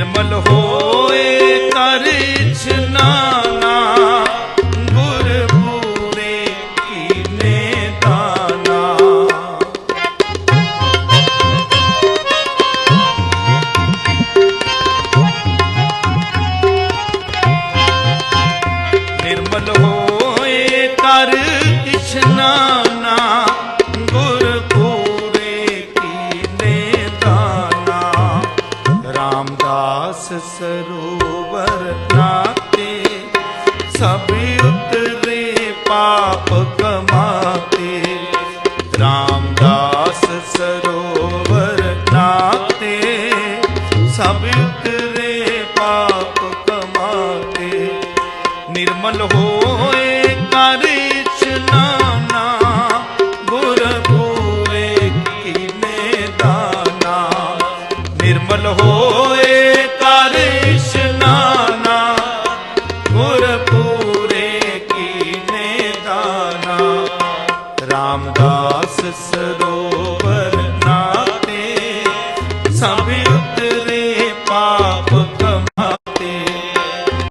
ਨਿਰਮਲ ਹੋਏ ਕਰ ਇਛਨਾਨਾ ਗੁਰ ਪੂਰੇ ਕੀਨੇ ਦਾਨਾ ਨਿਰਮਲ ਹੋਏ ਕਰ ਇਛਨਾਨਾ ਰਾਮਦਾਸ ਸਰੋਵਰ ਨਾਤੇ, ਸਭ ਉਤਰੇ ਪਾਪ ਕਮਾਤੇ। ਰਾਮਦਾਸ ਸਰੋਵਰ ਨਾਤੇ, ਸਭ ਉਤਰੇ ਪਾਪ ਕਮਾਤੇ। ਨਿਰਮਲ ਹੋਏ ਕਰ ਇਸ਼ਨਾਨਾ, ਗੁਰ ਪੂਰੇ ਕੀਨੇ ਦਾਨਾ। ਨਿਰਮਲ ਹੋਏ ਰਾਮਦਾਸ ਸਰੋਵਰ ਨਾਤੇ ਸਭਿ